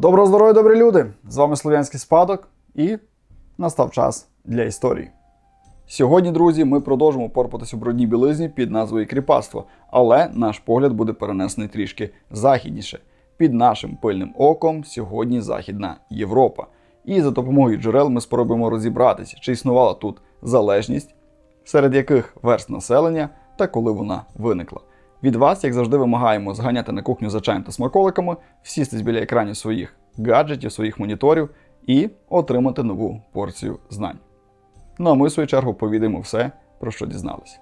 Доброго здоров'я, добрі люди! З вами Слов'янський спадок і настав час для історії. Сьогодні, друзі, ми продовжимо порпатись у брудній білизні під назвою Кріпацтво, але наш погляд буде перенесений трішки західніше. Під нашим пильним оком сьогодні Західна Європа. І за допомогою джерел ми спробуємо розібратися, чи існувала тут залежність, серед яких верст населення та коли вона виникла. Від вас, як завжди, вимагаємо зганяти на кухню за чаєм та смаколиками, всістись біля екранів своїх гаджетів, своїх моніторів і отримати нову порцію знань. Ну а ми, в свою чергу, повідаємо все, про що дізналися.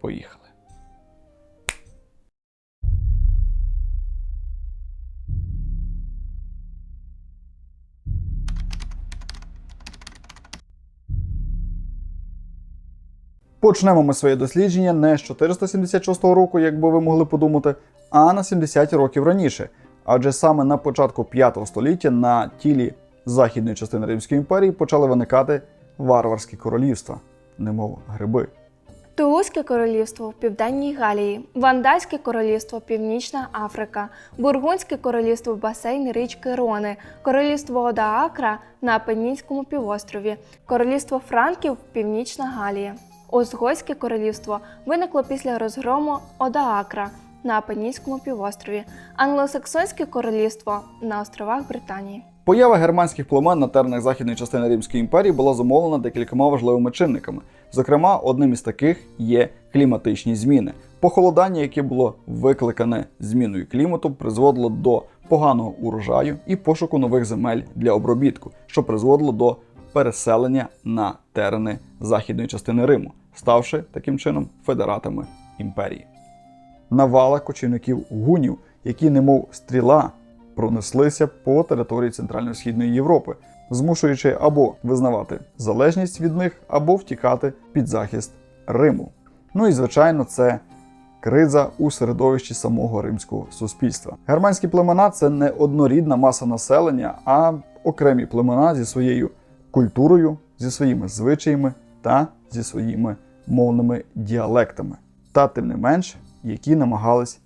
Поїхали. Почнемо ми своє дослідження не з 476 року, як би ви могли подумати, а на 70 років раніше. Адже саме на початку 5 століття на тілі західної частини Римської імперії почали виникати варварські королівства, немов гриби. Тулузьке королівство в Південній Галії, Вандальське королівство Північна Африка, Бургундське королівство басейн річки Рони, Королівство Одаакра на Апеннінському півострові, Королівство Франків Північна Галія. Озгойське королівство виникло після розгрому Одаакра на Апеннінському півострові, Англосаксонське королівство на островах Британії. Поява германських племен на теренах західної частини Римської імперії була зумовлена декількома важливими чинниками. Зокрема, одним із таких є кліматичні зміни. Похолодання, яке було викликане зміною клімату, призводило до поганого урожаю і пошуку нових земель для обробітку, що призводило до переселення на терени західної частини Риму, ставши таким чином федератами імперії. Навала кочівників гунів, які, немов стріла, пронеслися по території Центрально-Східної Європи, змушуючи або визнавати залежність від них, або втікати під захист Риму. Ну і звичайно, це криза у середовищі самого римського суспільства. Германські племена це не однорідна маса населення, а окремі племена зі своєю культурою, зі своїми звичаями та зі своїми мовними діалектами, та тим не менш, які намагались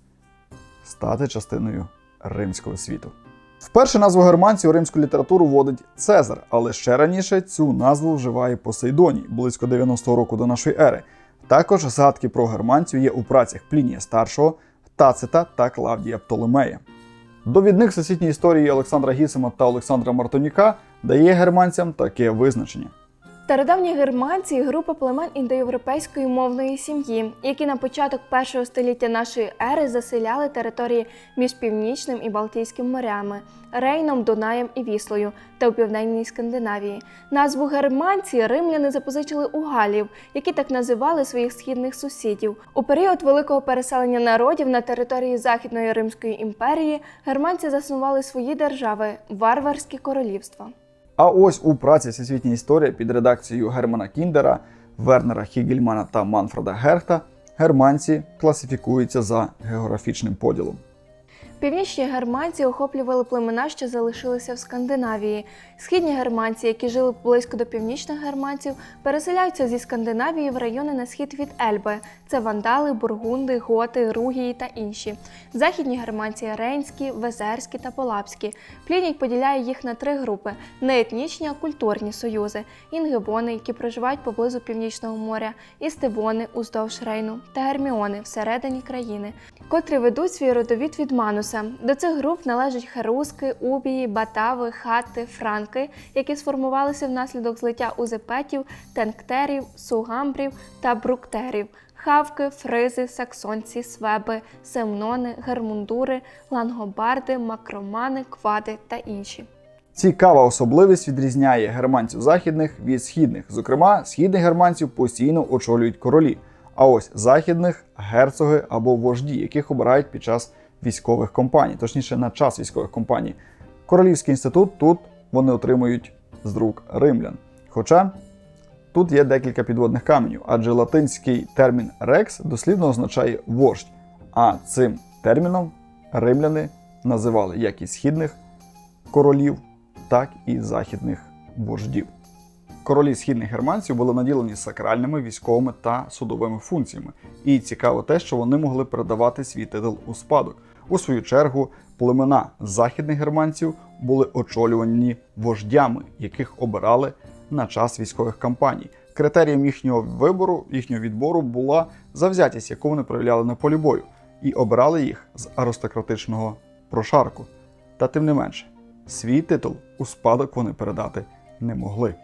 стати частиною римського світу. Вперше назву германців у римську літературу вводить Цезар, але ще раніше цю назву вживає Посейдоній близько 90-го року до нашої ери. Також згадки про германців є у працях Плінія Старшого, Тацита та Клавдія Птолемея. Довідник всесвітньої історії Олександра Гісима та Олександра Мартоніка дає германцям таке визначення. Стародавні германці група племен індоєвропейської мовної сім'ї, які на початок першого століття нашої ери заселяли території між Північним і Балтійським морями, Рейном, Дунаєм і Віслою та у південній Скандинавії. Назву германці римляни запозичили у галів, які так називали своїх східних сусідів. У період великого переселення народів на території Західної Римської імперії германці заснували свої держави варварські королівства. А ось у праці Всесвітня історія під редакцією Германа Кіндера, Вернера Хігельмана та Манфреда Герхта германці класифікуються за географічним поділом. Північні германці охоплювали племена, що залишилися в Скандинавії. Східні германці, які жили близько до північних германців, переселяються зі Скандинавії в райони на схід від Ельби. Це вандали, бургунди, готи, ругії та інші. Західні германці рейнські, везерські та полапські. Пліній поділяє їх на три групи: не етнічні, а культурні союзи, інгебони, які проживають поблизу північного моря, істебони уздовж Рейну та герміони всередині країни, котрі ведуть свій родовід від Мануса. До цих груп належать херуски, убії, батави, хати, франки, які сформувалися внаслідок злиття узепетів, тенктерів, сугамбрів та бруктерів. Хавки, фризи, саксонці, свеби, семнони, гермундури, лангобарди, макромани, квади та інші. Цікава особливість відрізняє германців західних від східних. Зокрема, східних германців постійно очолюють королі, а ось західних герцоги або вожді, яких обирають під час військових кампаній, точніше на час військових кампаній. Королівський інститут тут вони отримують з рук римлян. Хоча тут є декілька підводних каменів, адже латинський термін рекс дослідно означає вождь, а цим терміном римляни називали як і східних королів, так і західних вождів. Королі східних германців були наділені сакральними військовими та судовими функціями. І цікаво те, що вони могли передавати свій титул у спадок. У свою чергу, племена західних германців були очолювані вождями, яких обирали на час військових кампаній. Критерієм їхнього вибору, їхнього відбору була завзятість, яку вони проявляли на полі бою, і обирали їх з аристократичного прошарку. Та тим не менше, свій титул у спадок вони передати не могли.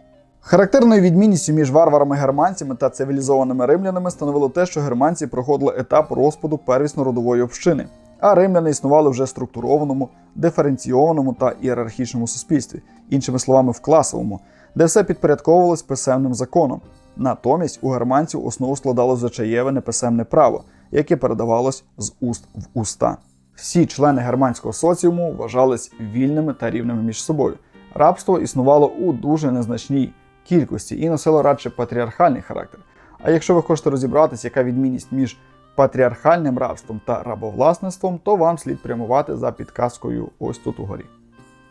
Характерною відмінністю між варварами-германцями та цивілізованими римлянами становило те, що германці проходили етап розпаду первісно-родової общини, а римляни існували вже структурованому, диференційованому та ієрархічному суспільстві, іншими словами, в класовому, де все підпорядковувалось писемним законом. Натомість у германців основу складало звичаєве неписемне право, яке передавалось з уст в уста. Всі члени германського соціуму вважались вільними та рівними між собою. Рабство існувало у дуже незначній кількості і носило радше патріархальний характер. А якщо ви хочете розібратися, яка відмінність між патріархальним рабством та рабовласництвом, то вам слід прямувати за підказкою ось тут угорі.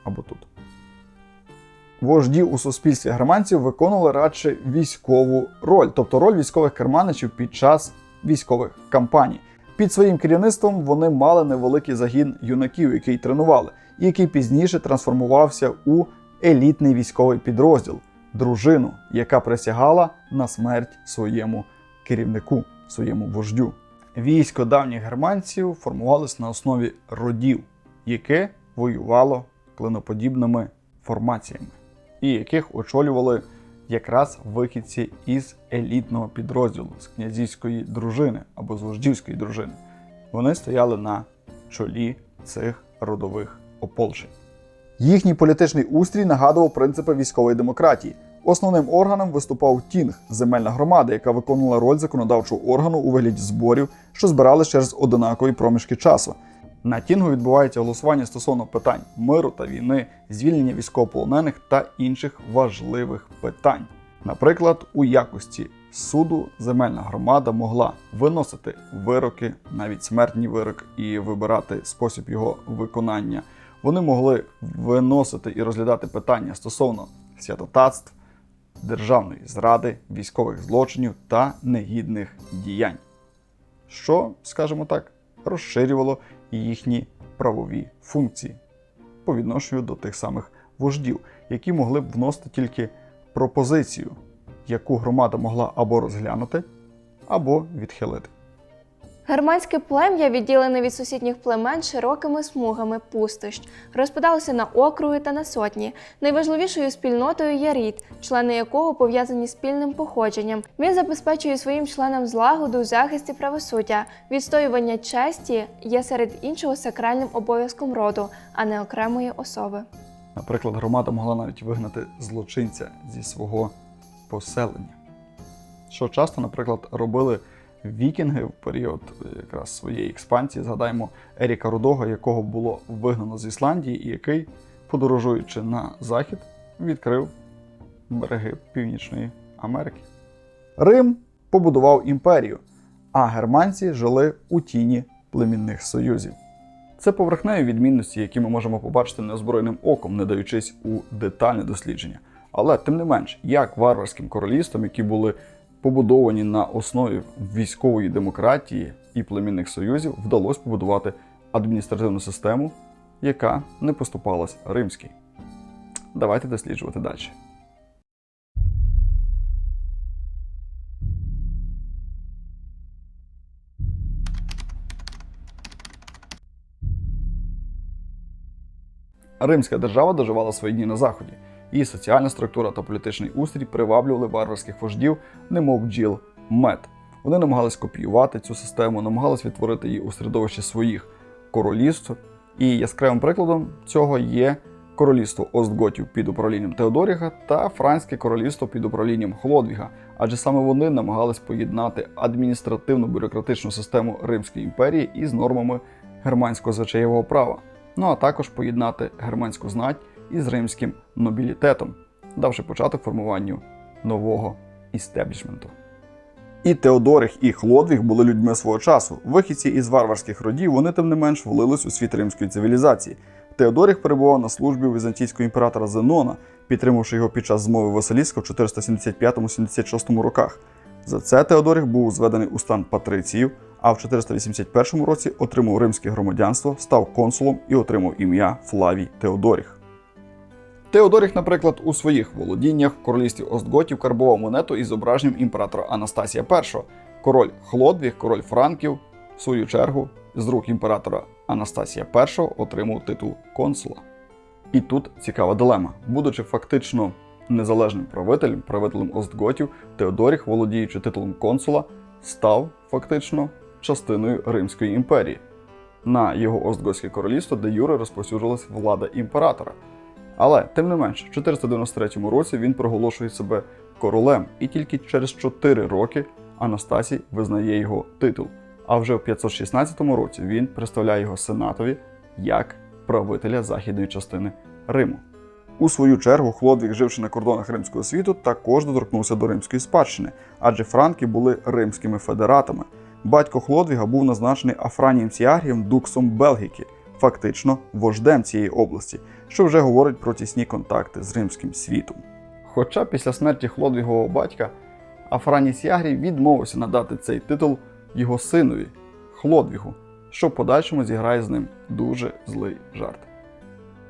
Або тут. Вожді у суспільстві германців виконували радше військову роль, тобто роль військових керманичів під час військових кампаній. Під своїм керівництвом вони мали невеликий загін юнаків, який тренували, і який пізніше трансформувався у елітний військовий підрозділ дружину, яка присягала на смерть своєму керівнику, своєму вождю. Військо давніх германців формувалось на основі родів, яке воювало клиноподібними формаціями, і яких очолювали якраз вихідці із елітного підрозділу з князівської дружини або з вождівської дружини. Вони стояли на чолі цих родових ополчень. Їхній політичний устрій нагадував принципи військової демократії. Основним органом виступав тінг земельна громада, яка виконувала роль законодавчого органу у вигляді зборів, що збирали через одинакові проміжки часу. На тінгу відбувається голосування стосовно питань миру та війни, звільнення військовополонених та інших важливих питань. Наприклад, у якості суду земельна громада могла виносити вироки, навіть смертні вирок, і вибирати спосіб його виконання. Вони могли виносити і розглядати питання стосовно святотатств, державної зради, військових злочинів та негідних діянь, що, скажімо так, розширювало їхні правові функції по відношенню до тих самих вождів, які могли б вносити тільки пропозицію, яку громада могла або розглянути, або відхилити. Германське плем'я, відділене від сусідніх племен широкими смугами пустощ, розпадалося на округи та на сотні. Найважливішою спільнотою є рід, члени якого пов'язані спільним походженням. Він забезпечує своїм членам злагоду, захист і правосуддя. Відстоювання честі є серед іншого сакральним обов'язком роду, а не окремої особи. Наприклад, громада могла навіть вигнати злочинця зі свого поселення. Що часто, наприклад, робили вікінги в період е, якраз своєї експансії. Згадаємо Еріка Рудого, якого було вигнано з Ісландії, і який, подорожуючи на захід, відкрив береги Північної Америки. Рим побудував імперію, а германці жили у тіні племінних союзів. Це поверхневі відмінності, які ми можемо побачити неозброєним оком, не даючись у детальне дослідження. Але тим не менш, як варварським королівствам, які були побудовані на основі військової демократії і племінних союзів, вдалося побудувати адміністративну систему, яка не поступалась римській. Давайте досліджувати далі. Римська держава доживала свої дні на заході. Її соціальна структура та політичний устрій приваблювали варварських вождів, немов бджіл мед. Вони намагались копіювати цю систему, намагались відтворити її у середовищі своїх королівств. І яскравим прикладом цього є королівство Остготів під управлінням Теодоріга та Франське королівство під управлінням Хлодвіга, адже саме вони намагались поєднати адміністративну бюрократичну систему Римської імперії із нормами германського звичаєвого права, ну а також поєднати германську знать із римським нобілітетом, давши початок формуванню нового істеблішменту. І Теодорих, і Хлодвіг були людьми свого часу. Вихідці із варварських родів, вони тим не менш влились у світ римської цивілізації. Теодоріх перебував на службі візантійського імператора Зенона, підтримавши його під час змови Василіска в 475-76 роках. За це Теодорих був зведений у стан патриціїв, а в 481 році отримав римське громадянство, став консулом і отримав ім'я Флавій Теодоріх. Теодоріх, наприклад, у своїх володіннях в королівстві Остготів карбував монету із зображенням імператора Анастасія І. Король Хлодвіг, король Франків, в свою чергу, з рук імператора Анастасія І отримав титул консула. І тут цікава дилема. Будучи фактично незалежним правителем, правителем Остготів, Теодоріх, володіючи титулом консула, став фактично частиною Римської імперії. На його Остготське королівство, де Юре розповсюджувалась влада імператора. Але, тим не менш, в 493 році він проголошує себе королем, і тільки через 4 роки Анастасій визнає його титул. А вже в 516 році він представляє його сенатові як правителя західної частини Риму. У свою чергу, Хлодвіг, живши на кордонах римського світу, також доторкнувся до римської спадщини, адже франки були римськими федератами. Батько Хлодвіга був назначений Афранієм Сіагрієм Дуксом Белгіки, фактично вождем цієї області, що вже говорить про тісні контакти з римським світом. Хоча після смерті Хлодвігового батька Афраній Сіагрій відмовився надати цей титул його синові Хлодвігу, що в подальшому зіграє з ним дуже злий жарт.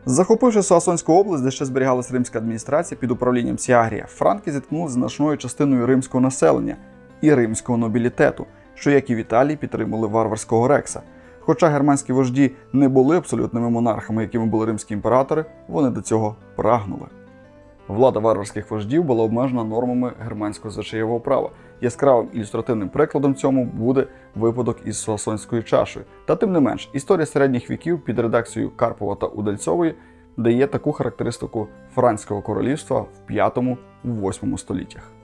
Захопивши Суасонську область, де ще зберігалась римська адміністрація під управлінням Сіагрія, франки зіткнулися з значною частиною римського населення і римського нобілітету, що, як і в Італії, підтримали варварського рекса. Хоча германські вожді не були абсолютними монархами, якими були римські імператори, вони до цього прагнули. Влада варварських вождів була обмежена нормами германського звичаєвого права. Яскравим ілюстративним прикладом цьому буде випадок із Суасонською чашею. Та тим не менш, історія середніх віків під редакцією Карпова та Удальцової дає таку характеристику Франського королівства в 5-8 століттях.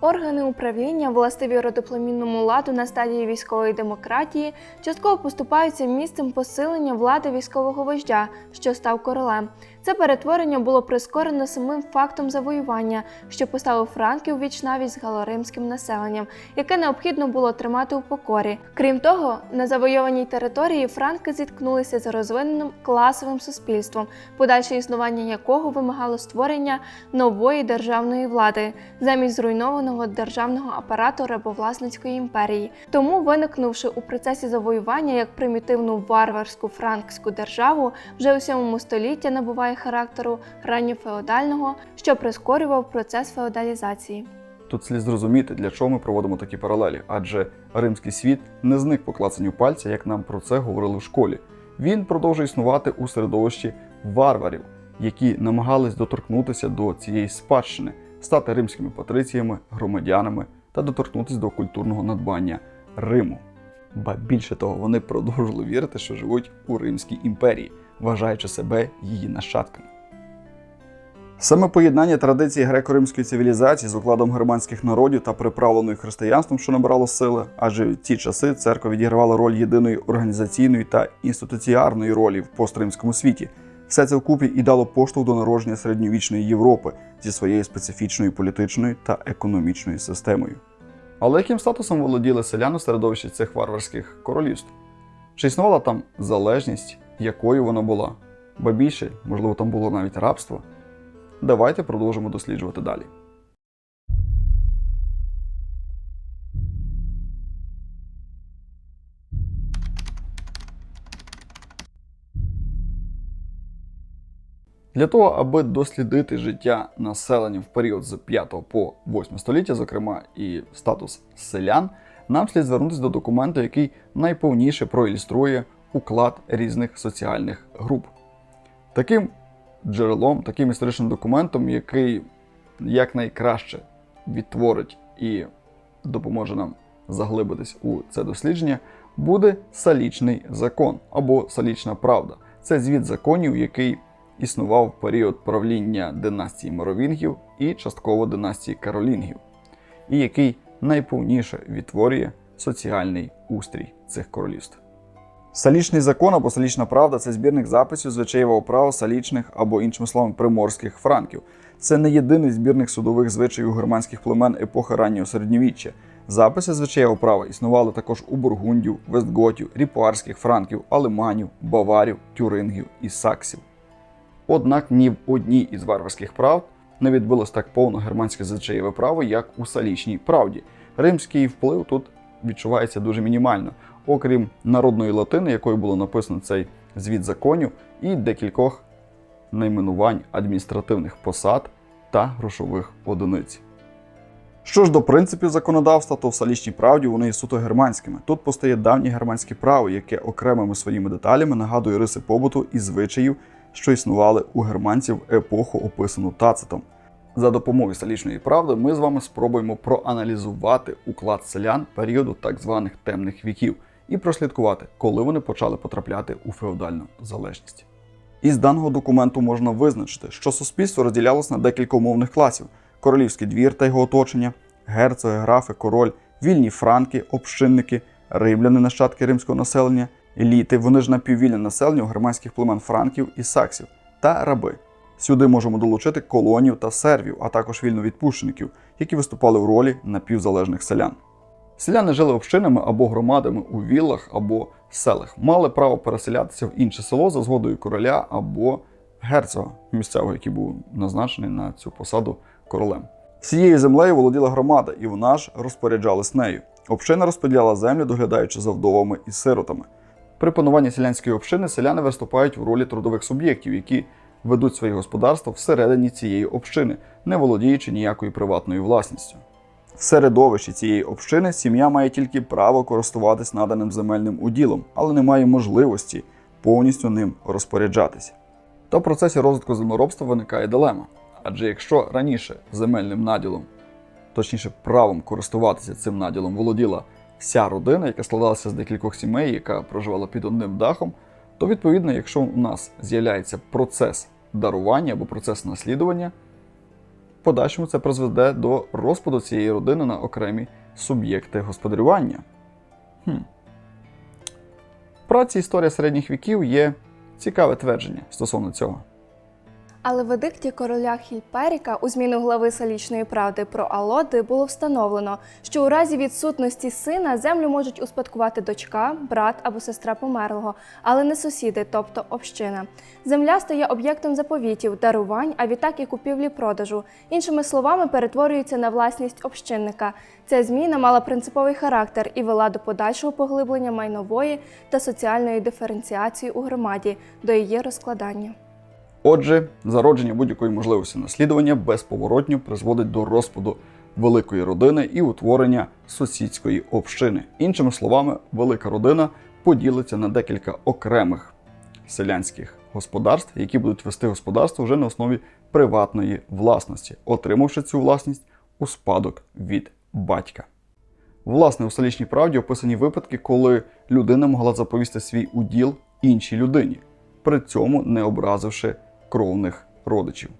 Органи управління, властиві родоплемінному ладу на стадії військової демократії, частково поступаються місцем посилення влади військового вождя, що став королем. Це перетворення було прискорено самим фактом завоювання, що поставив франків віч навіть з галоримським населенням, яке необхідно було тримати у покорі. Крім того, на завойованій території франки зіткнулися з розвиненим класовим суспільством, подальше існування якого вимагало створення нової державної влади замість зруйнованого державного апарату рабовласницької імперії. Тому, виникнувши у процесі завоювання як примітивну варварську франкську державу, вже у 7 столітті набуває характеру ранньофеодального, що прискорював процес феодалізації. Тут слід зрозуміти, для чого ми проводимо такі паралелі, адже римський світ не зник по клацанню пальця, як нам про це говорили в школі. Він продовжує існувати у середовищі варварів, які намагались доторкнутися до цієї спадщини, стати римськими патриціями, громадянами та доторкнутися до культурного надбання Риму. Ба більше того, вони продовжили вірити, що живуть у Римській імперії, вважаючи себе її нащадками. Саме поєднання традиції греко-римської цивілізації з укладом германських народів та приправленою християнством, що набрало сили, адже в ті часи церква відігравала роль єдиної організаційної та інституціарної ролі в постримському світі. Все це вкупі і дало поштовх до народження середньовічної Європи зі своєю специфічною політичною та економічною системою. Але яким статусом володіли селяни середовищі цих варварських королівств? Чи існувала там залежність, якою вона була? Ба більше, можливо, там було навіть рабство? Давайте продовжимо досліджувати далі. Для того, аби дослідити життя населення в період з 5 по 8 століття, зокрема і статус селян, нам слід звернутися до документу, який найповніше проілюструє уклад різних соціальних груп. Таким джерелом, таким історичним документом, який якнайкраще відтворить і допоможе нам заглибитись у це дослідження, буде салічний закон або салічна правда. Це звіт законів, який існував в період правління династії Моровінгів і частково династії Каролінгів, і який найповніше відтворює соціальний устрій цих королівств. Салічний закон або салічна правда це збірник записів звичаєвого права салічних або, іншими словами, приморських франків. Це не єдиний збірник судових звичаїв германських племен епохи раннього середньовіччя. Записи звичаєвого права існували також у бургундів, вестготів, ріпуарських франків, алеманів, баварів, тюрингів і саксів. Однак ні в одній із варварських правд не відбулось так повно германське звичаєве право, як у салічній правді. Римський вплив тут відчувається дуже мінімально, окрім народної латини, якою було написано цей звіт законів, і декількох найменувань адміністративних посад та грошових одиниць. Що ж до принципів законодавства, то в салічній правді вони є суто германськими. Тут постає давнє германське право, яке окремими своїми деталями нагадує риси побуту і звичаїв, що існували у германців епоху, описану Тацитом. За допомогою салічної правди ми з вами спробуємо проаналізувати уклад селян періоду так званих темних віків і прослідкувати, коли вони почали потрапляти у феодальну залежність. Із даного документу можна визначити, що суспільство розділялось на декілька умовних класів: королівський двір та його оточення, герцоги, графи, король, вільні франки, общинники, римляни, нащадки римського населення, еліти, вони ж напіввільне населення у германських племен франків і саксів, та раби. Сюди можемо долучити колонів та сервів, а також вільновідпущеників, які виступали в ролі напівзалежних селян. Селяни жили общинами або громадами у віллах або селах, мали право переселятися в інше село за згодою короля або герцога місцевого, який був назначений на цю посаду королем. Всією землею володіла громада, і вона ж розпоряджалась нею. Община розподіляла землю, доглядаючи за вдовами і сиротами. При пануванні селянської общини селяни виступають в ролі трудових суб'єктів, які ведуть своє господарство всередині цієї общини, не володіючи ніякою приватною власністю. В середовищі цієї общини сім'я має тільки право користуватись наданим земельним уділом, але не має можливості повністю ним розпоряджатися. Та в процесі розвитку землеробства виникає дилема. Адже якщо раніше земельним наділом, точніше правом користуватися цим наділом володіла вся родина, яка складалася з декількох сімей, яка проживала під одним дахом, то відповідно, якщо у нас з'являється процес дарування або процес наслідування, подальшому це призведе до розпаду цієї родини на окремі суб'єкти господарювання. Хм. Праці історія середніх віків є цікаве твердження стосовно цього. Але в едикті короля Хільперіка у зміну глави Салічної правди про Алоди було встановлено, що у разі відсутності сина землю можуть успадкувати дочка, брат або сестра померлого, але не сусіди, тобто община. Земля стає об'єктом заповітів, дарувань, а відтак і купівлі-продажу. Іншими словами, перетворюється на власність общинника. Ця зміна мала принциповий характер і вела до подальшого поглиблення майнової та соціальної диференціації у громаді, до її розкладання. Отже, зародження будь-якої можливості наслідування безповоротньо призводить до розпаду великої родини і утворення сусідської общини. Іншими словами, велика родина поділиться на декілька окремих селянських господарств, які будуть вести господарство вже на основі приватної власності, отримавши цю власність у спадок від батька. Власне, у селищній правді описані випадки, коли людина могла заповісти свій уділ іншій людині, при цьому не образивши кровних родичів.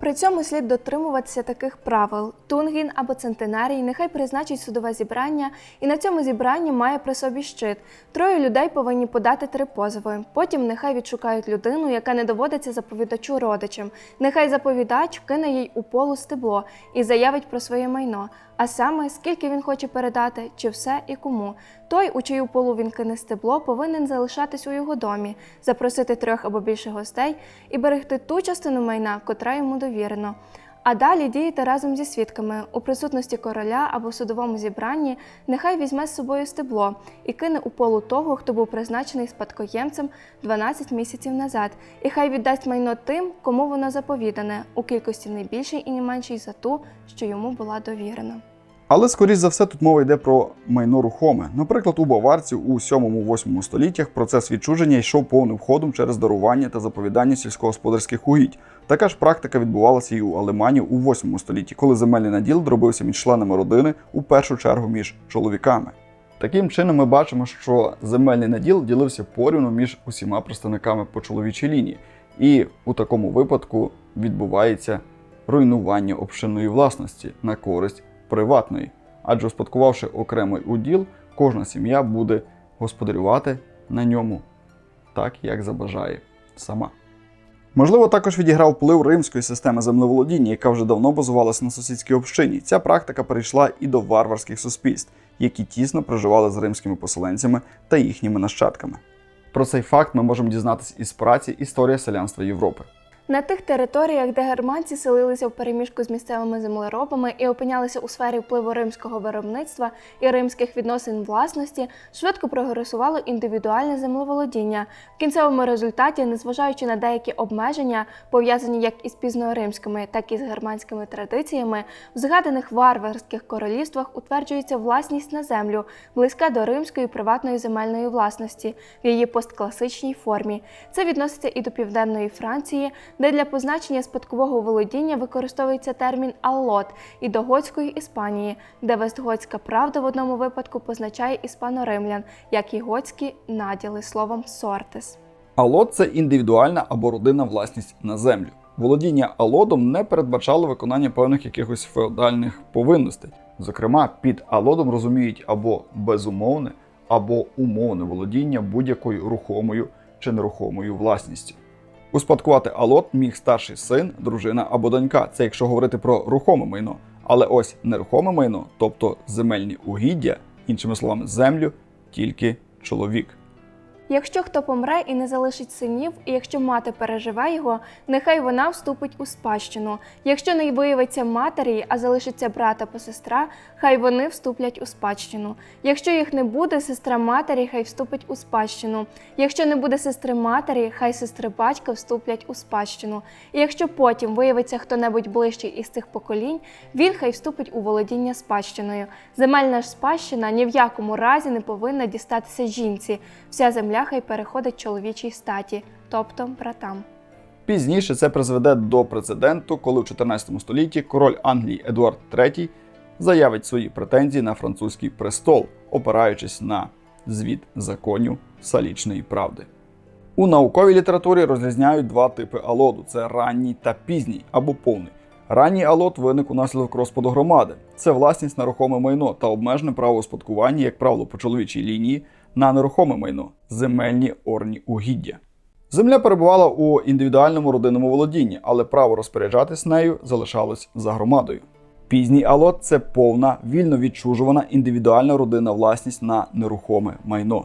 При цьому слід дотримуватися таких правил: Тунгін або центенарій нехай призначить судове зібрання, і на цьому зібранні має при собі щит. Троє людей повинні подати три позови. Потім нехай відшукають людину, яка не доводиться заповідачу родичам. Нехай заповідач вкине їй у полу стебло і заявить про своє майно. А саме скільки він хоче передати, чи все і кому. Той, у чию він кине стебло, повинен залишатись у його домі, запросити трьох або більше гостей і берегти ту частину майна, котра йому довірено. А далі діяти разом зі свідками у присутності короля або судовому зібранні нехай візьме з собою стебло і кине у полу того, хто був призначений спадкоємцем 12 місяців назад, і хай віддасть майно тим, кому воно заповідане, у кількості не більшій і не меншій за ту, що йому була довірена. Але, скоріш за все, тут мова йде про майно рухоме. Наприклад, у баварців у 7-8 століттях процес відчуження йшов повним ходом через дарування та заповідання сільськогосподарських угідь. Така ж практика відбувалася і у Алеманів у 8 столітті, коли земельний наділ дробився між членами родини, у першу чергу між чоловіками. Таким чином, ми бачимо, що земельний наділ ділився порівну між усіма представниками по чоловічій лінії, і у такому випадку відбувається руйнування общинної власності на користь приватної, адже успадкувавши окремий уділ, кожна сім'я буде господарювати на ньому так, як забажає сама. Можливо, також відіграв вплив римської системи землеволодіння, яка вже давно базувалася на сусідській общині. Ця практика перейшла і до варварських суспільств, які тісно проживали з римськими поселенцями та їхніми нащадками. Про цей факт ми можемо дізнатися із праці Історія селянства Європи. На тих територіях, де германці селилися в переміжку з місцевими землеробами і опинялися у сфері впливу римського виробництва і римських відносин власності, швидко прогресувало індивідуальне землеволодіння. В кінцевому результаті, незважаючи на деякі обмеження, пов'язані як із пізноримськими, так і з германськими традиціями, в згаданих варварських королівствах утверджується власність на землю, близька до римської приватної земельної власності в її посткласичній формі. Це відноситься і до південної Франції, де для позначення спадкового володіння використовується термін аллот, і до готської Іспанії, де вестготська правда в одному випадку позначає іспано-римлян, як і готські наділи словом сортес. Алот це індивідуальна або родинна власність на землю. Володіння алодом не передбачало виконання певних якихось феодальних повинностей. Зокрема, під алодом розуміють або безумовне, або умовне володіння будь-якою рухомою чи нерухомою власністю. Успадкувати алот міг старший син, дружина або донька. Це якщо говорити про рухоме майно. Але ось нерухоме майно, тобто земельні угіддя, іншими словами, землю, тільки чоловік. Якщо хто помре і не залишить синів, і якщо мати переживе його, нехай вона вступить у спадщину. Якщо не виявиться матері, а залишиться брат або сестра, хай вони вступлять у спадщину. Якщо їх не буде, сестра матері, хай вступить у спадщину. Якщо не буде сестри матері, хай сестри батька вступлять у спадщину. І якщо потім виявиться хто-небудь ближчий із цих поколінь, він хай вступить у володіння спадщиною. Земельна ж спадщина ні в якому разі не повинна дістатися жінці. Вся земля хай переходить чоловічій статі, тобто братам. Пізніше це призведе до прецеденту, коли в 14 столітті король Англії Едуард III заявить свої претензії на французький престол, опираючись на звіт законів салічної правди. У науковій літературі розрізняють два типи алоду: це ранній та пізній або повний. Ранній алот виник унаслідок розпаду громади. Це власність на рухоме майно та обмежене право успадкування, як правило, по чоловічій лінії на нерухоме майно земельні орні угіддя. Земля перебувала у індивідуальному родинному володінні, але право розпоряджатись нею залишалось за громадою. Пізній алот це повна, вільно відчужувана індивідуальна родинна власність на нерухоме майно.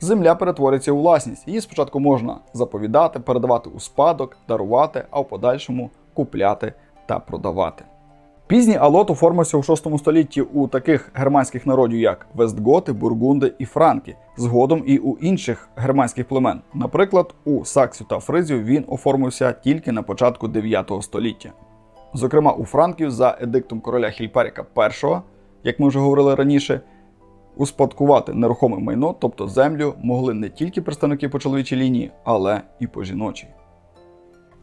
Земля перетворюється у власність. Її спочатку можна заповідати, передавати у спадок, дарувати, а в подальшому купляти та продавати. Пізній алот оформився у 6 столітті у таких германських народів, як Вестготи, Бургунди і Франки, згодом і у інших германських племен. Наприклад, у Саксів та Фризів він оформився тільки на початку 9 століття. Зокрема, у Франків за едиктом короля Хільперіка І, як ми вже говорили раніше, успадкувати нерухоме майно, тобто землю, могли не тільки представники по чоловічій лінії, але і по жіночій.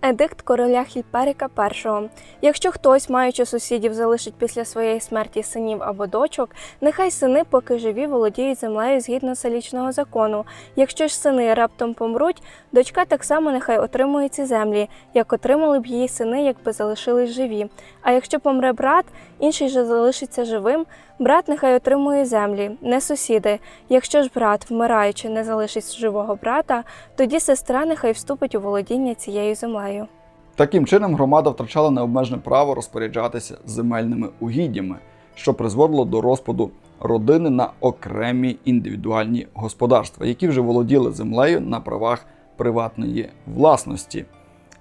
Едикт короля Хільперика І. Якщо хтось, маючи сусідів, залишить після своєї смерті синів або дочок, нехай сини, поки живі, володіють землею згідно салічного закону. Якщо ж сини раптом помруть, дочка так само нехай отримує ці землі, як отримали б її сини, якби залишились живі. А якщо помре брат, інший же залишиться живим, брат нехай отримує землі, не сусіди. Якщо ж брат, вмираючи, не залишить живого брата, тоді сестра нехай вступить у володіння цією землею. Таким чином, громада втрачала необмежене право розпоряджатися земельними угіддями, що призводило до розпаду родини на окремі індивідуальні господарства, які вже володіли землею на правах приватної власності.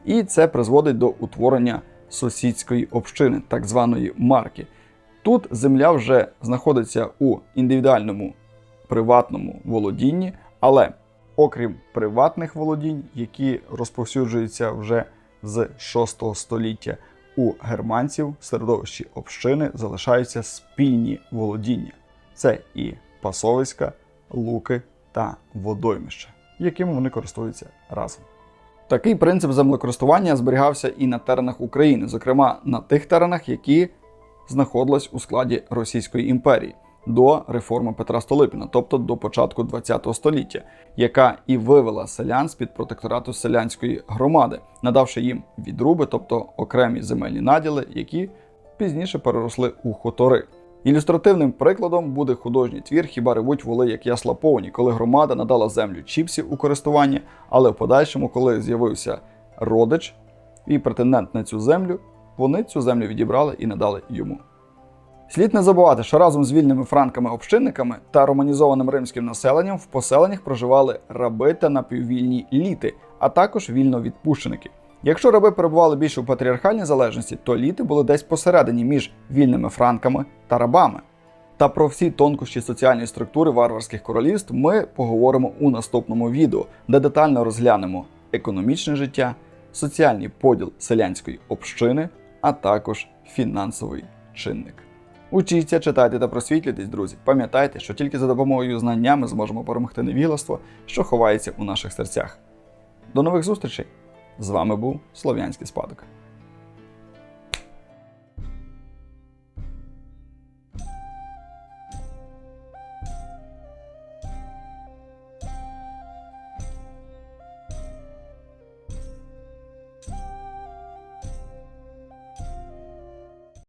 І це призводить до утворення сусідської общини, так званої марки. Тут земля вже знаходиться у індивідуальному приватному володінні, але окрім приватних володінь, які розповсюджуються вже з 6 століття, у германців середовищі общини залишаються спільні володіння. Це і пасовиська, луки та водоймища, якими вони користуються разом. Такий принцип землекористування зберігався і на теренах України, зокрема на тих теренах, які знаходились у складі Російської імперії до реформи Петра Столипіна, тобто до початку ХХ століття, яка і вивела селян з під протекторату селянської громади, надавши їм відруби, тобто окремі земельні наділи, які пізніше переросли у хутори. Ілюстративним прикладом буде художній твір Хіба ревуть воли, як ясла повні, коли громада надала землю чіпсів у користування, але в подальшому, коли з'явився родич і претендент на цю землю, вони цю землю відібрали і надали йому. Слід не забувати, що разом з вільними франками-общинниками та романізованим римським населенням в поселеннях проживали раби та напіввільні літи, а також вільновідпущеники. Якщо раби перебували більше у патріархальній залежності, то літи були десь посередині між вільними франками та рабами. Та про всі тонкощі соціальної структури варварських королівств ми поговоримо у наступному відео, де детально розглянемо економічне життя, соціальний поділ селянської общини, а також фінансовий чинник. Учіться, читайте та просвітлюйтесь, друзі. Пам'ятайте, що тільки за допомогою знання ми зможемо перемогти невігластво, що ховається у наших серцях. До нових зустрічей! З вами був Слов'янський спадок.